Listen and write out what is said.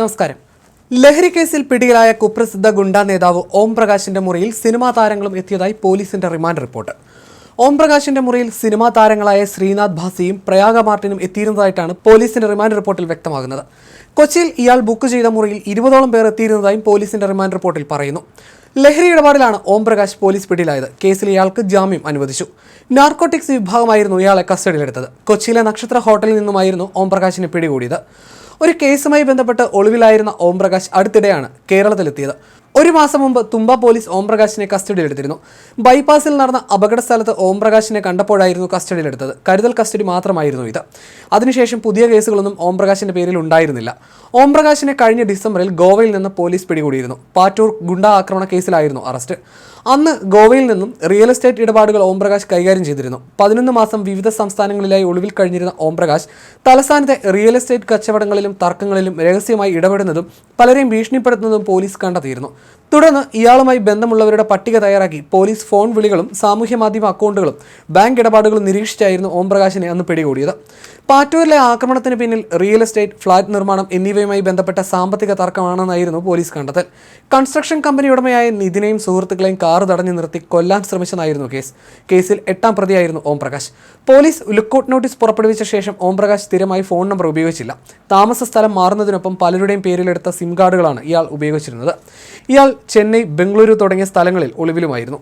നമസ്കാരം. ലഹരി കേസിൽ പിടിയിലായ കുപ്രസിദ്ധ ഗുണ്ടാ നേതാവ് ഓം പ്രകാശിന്റെ മുറിയിൽ സിനിമാ താരങ്ങളും എത്തിയതായി പോലീസിന്റെ റിമാൻഡ് റിപ്പോർട്ട്. ഓം പ്രകാശിന്റെ മുറിയിൽ സിനിമാ താരങ്ങളായ ശ്രീനാഥ് ഭാസിയും പ്രയാഗ മാർട്ടിനും എത്തിയിരുന്നതായിട്ടാണ് പോലീസിന്റെ റിമാൻഡ് റിപ്പോർട്ടിൽ വ്യക്തമാകുന്നത്. കൊച്ചിയിൽ ഇയാൾ ബുക്ക് ചെയ്ത മുറിയിൽ ഇരുപതോളം പേർ എത്തിയിരുന്നതായും പോലീസിന്റെ റിമാൻഡ് റിപ്പോർട്ടിൽ പറയുന്നു. ലഹരി ഇടപാടിലാണ് ഓം പ്രകാശ് പോലീസ് പിടിയിലായത്. കേസിൽ ഇയാൾക്ക് ജാമ്യം അനുവദിച്ചു. നാർക്കോട്ടിക്സ് വിഭാഗമായിരുന്നു ഇയാളെ കസ്റ്റഡിയിലെടുത്തത്. കൊച്ചിയിലെ നക്ഷത്ര ഹോട്ടലിൽ നിന്നുമായിരുന്നു ഓം പ്രകാശിനെ പിടികൂടിയത്. ഒരു കേസുമായി ബന്ധപ്പെട്ട് ഒളിവിലായിരുന്ന ഓംപ്രകാശ് അടുത്തിടെയാണ് കേരളത്തിലെത്തിയത്. ഒരു മാസം മുമ്പ് തുമ്പ പോലീസ് ഓംപ്രകാശിനെ കസ്റ്റഡിയിലെടുത്തിരുന്നു. ബൈപ്പാസിൽ നടന്ന അപകട സ്ഥലത്ത് ഓംപ്രകാശിനെ കണ്ടപ്പോഴായിരുന്നു കസ്റ്റഡിയിലെടുത്തത്. കരുതൽ കസ്റ്റഡി മാത്രമായിരുന്നു ഇത്. അതിനുശേഷം പുതിയ കേസുകളൊന്നും ഓംപ്രകാശിന്റെ പേരിൽ ഉണ്ടായിരുന്നില്ല. ഓംപ്രകാശിനെ കഴിഞ്ഞ ഡിസംബറിൽ ഗോവയിൽ നിന്ന് പോലീസ് പിടികൂടിയിരുന്നു. പാറ്റൂർ ഗുണ്ടാ ആക്രമണ കേസിലായിരുന്നു അറസ്റ്റ്. അന്ന് ഗോവയിൽ നിന്നും റിയൽ എസ്റ്റേറ്റ് ഇടപാടുകൾ ഓംപ്രകാശ് കൈകാര്യം ചെയ്തിരുന്നു. പതിനൊന്ന് മാസം വിവിധ സംസ്ഥാനങ്ങളിലായി ഒളിവിൽ കഴിഞ്ഞിരുന്ന ഓംപ്രകാശ് തലസ്ഥാനത്തെ റിയൽ എസ്റ്റേറ്റ് കച്ചവടങ്ങളിലും തർക്കങ്ങളിലും രഹസ്യമായി ഇടപെടുന്നതും പലരെയും ഭീഷണിപ്പെടുത്തുന്നതും പോലീസ് കണ്ടെത്തിയിരുന്നു. തുടർന്ന് ഇയാളുമായി ബന്ധമുള്ളവരുടെ പട്ടിക തയ്യാറാക്കി പോലീസ് ഫോൺ വിളികളും സാമൂഹ്യ മാധ്യമ അക്കൗണ്ടുകളും ബാങ്ക് ഇടപാടുകളും നിരീക്ഷിച്ചായിരുന്നു ഓംപ്രകാശിനെ അന്ന് പിടികൂടിയത്. പാറ്റൂരിലെ ആക്രമണത്തിന് പിന്നിൽ റിയൽ എസ്റ്റേറ്റ് ഫ്ളാറ്റ് നിർമ്മാണം എന്നിവയുമായി ബന്ധപ്പെട്ട സാമ്പത്തിക തർക്കമാണെന്നായിരുന്നു പോലീസ് കണ്ടെത്തൽ. കൺസ്ട്രക്ഷൻ കമ്പനി ഉടമയായ നിതിനെയും സുഹൃത്തുക്കളെയും കാർ തടഞ്ഞു നിർത്തി കൊല്ലാൻ ശ്രമിച്ചെന്നായിരുന്നു കേസ്. കേസിൽ എട്ടാം പ്രതിയായിരുന്നു ഓംപ്രകാശ്. പോലീസ് ലുക്കൌട്ട് നോട്ടീസ് പുറപ്പെടുവിച്ച ശേഷം ഓംപ്രകാശ് സ്ഥിരമായി ഫോൺ നമ്പർ ഉപയോഗിച്ചില്ല. താമസ സ്ഥലം മാറുന്നതിനൊപ്പം പലരുടെയും പേരിലെടുത്ത സിം കാർഡുകളാണ് ഇയാൾ ഉപയോഗിച്ചിരുന്നത്. ഇയാൾ ചെന്നൈ ബംഗളൂരു തുടങ്ങിയ സ്ഥലങ്ങളിൽ ഒളിവിലുമായിരുന്നു.